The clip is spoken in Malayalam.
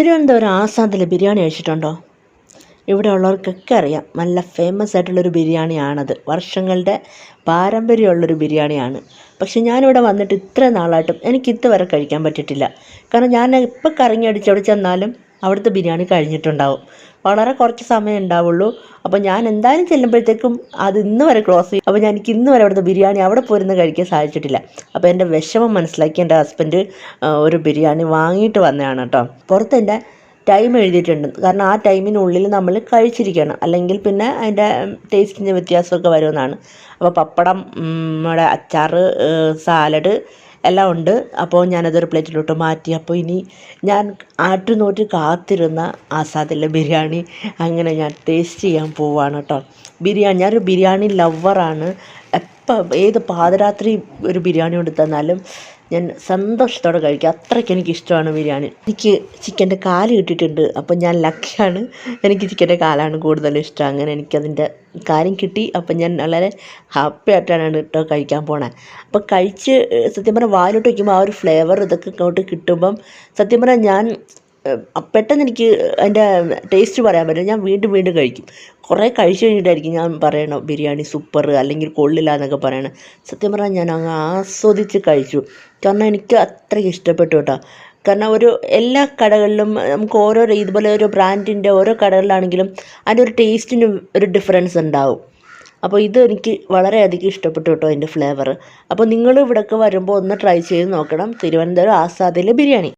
തിരുവനന്തപുരം ആസാദിലെ ബിരിയാണി കഴിച്ചിട്ടുണ്ടോ? ഇവിടെ ഉള്ളവർക്കൊക്കെ അറിയാം. നല്ല ഫേമസ് ആയിട്ടുള്ളൊരു ബിരിയാണിയാണത്. വർഷങ്ങളുടെ പാരമ്പര്യമുള്ളൊരു ബിരിയാണിയാണ്. പക്ഷേ ഞാനിവിടെ വന്നിട്ട് ഇത്ര നാളായിട്ടും എനിക്ക് ഇതുവരെ കഴിക്കാൻ പറ്റിയിട്ടില്ല. കാരണം ഞാൻ ഇപ്പോൾ കറങ്ങി അടിച്ചവിടെ ചെന്നാലും അവിടുത്തെ ബിരിയാണി കഴിഞ്ഞിട്ടുണ്ടാവും. വളരെ കുറച്ച് സമയം ഉണ്ടാവുള്ളൂ. അപ്പോൾ ഞാൻ എന്തായാലും ചെല്ലുമ്പോഴത്തേക്കും അത് ഇന്ന് വരെ ക്ലോസ് ചെയ്യും. അപ്പോൾ ഞാൻ എനിക്ക് ഇന്ന് വരെ അവിടുത്തെ ബിരിയാണി അവിടെ പോയിരുന്ന് കഴിക്കാൻ സാധിച്ചിട്ടില്ല. അപ്പോൾ എന്റെ വിഷമം മനസ്സിലാക്കി എന്റെ ഹസ്ബൻഡ് ഒരു ബിരിയാണി വാങ്ങിയിട്ട് വന്നതാണ് കേട്ടോ. പുറത്ത് എന്റെ ടൈം എഴുതിയിട്ടുണ്ട്. കാരണം ആ ടൈമിനുള്ളിൽ നമ്മൾ കഴിച്ചിരിക്കണം. അല്ലെങ്കിൽ പിന്നെ അതിന്റെ ടേസ്റ്റിന്റെ വ്യത്യാസമൊക്കെ വരുമെന്നാണ്. അപ്പോൾ പപ്പടം നമ്മുടെ അച്ചാറ് സാലഡ് എല്ലാം ഉണ്ട്. അപ്പോൾ ഞാനതൊരു പ്ലേറ്റിലോട്ട് മാറ്റി. അപ്പോൾ ഇനി ഞാൻ ആറ്റുനോറ്റ് കാത്തിരുന്ന ആസാദിലെ ബിരിയാണി അങ്ങനെ ഞാൻ ടേസ്റ്റ് ചെയ്യാൻ പോവാണ് കേട്ടോ. ബിരിയാണി ഞാനൊരു ബിരിയാണി ലവറാണ് എപ്പം ഏത് പാതിരാത്രി ഒരു ബിരിയാണി കൊണ്ടു തന്നാലും ഞാൻ സന്തോഷത്തോടെ കഴിക്കും. അത്രയ്ക്ക് എനിക്ക് ഇഷ്ടമാണ് ബിരിയാണി. എനിക്ക് ചിക്കന്റെ കാൽ കിട്ടിയിട്ടുണ്ട്. അപ്പം ഞാൻ ലക്കിയാണ്. എനിക്ക് ചിക്കന്റെ കാലാണ് കൂടുതൽ ഇഷ്ടം. അങ്ങനെ എനിക്കതിന്റെ കാര്യം കിട്ടി. അപ്പം ഞാൻ വളരെ ഹാപ്പി ആയിട്ടാണ് കേട്ടോ കഴിക്കാൻ പോണത് അപ്പം കഴിച്ച് സത്യം പറഞ്ഞാൽ വായിലോട്ട് വയ്ക്കുമ്പോൾ ആ ഒരു ഫ്ലേവർ ഇതൊക്കെ ഇങ്ങോട്ട് കിട്ടുമ്പം സത്യം പറഞ്ഞാൽ ഞാൻ പെട്ടെന്ന് എനിക്ക് അതിന്റെ ടേസ്റ്റ് പറയാൻ പറ്റില്ല. ഞാൻ വീണ്ടും വീണ്ടും കഴിക്കും. കുറേ കഴിച്ച് കഴിഞ്ഞിട്ടായിരിക്കും ഞാൻ പറയണം ബിരിയാണി സൂപ്പർ അല്ലെങ്കിൽ കൊള്ളില്ല എന്നൊക്കെ പറയണത് സത്യം പറഞ്ഞാൽ ഞാൻ അങ്ങ് ആസ്വദിച്ച് കഴിച്ചു. കാരണം എനിക്ക് അത്രയ്ക്ക് ഇഷ്ടപ്പെട്ടു കേട്ടോ. കാരണം ഒരു എല്ലാ കടകളിലും നമുക്ക് ഓരോ ഇതുപോലെ ഓരോ ബ്രാൻഡിന്റെ ഓരോ കടകളിലാണെങ്കിലും അതിന്റെ ഒരു ടേസ്റ്റിന് ഒരു ഡിഫറൻസ് ഉണ്ടാവും. അപ്പോൾ ഇത് എനിക്ക് വളരെയധികം ഇഷ്ടപ്പെട്ടു കേട്ടോ അതിന്റെ ഫ്ലേവർ അപ്പോൾ നിങ്ങൾ ഇവിടേക്ക് വരുമ്പോൾ ഒന്ന് ട്രൈ ചെയ്ത് നോക്കണം. തിരുവനന്തപുരം ആസാദിലെ ബിരിയാണി.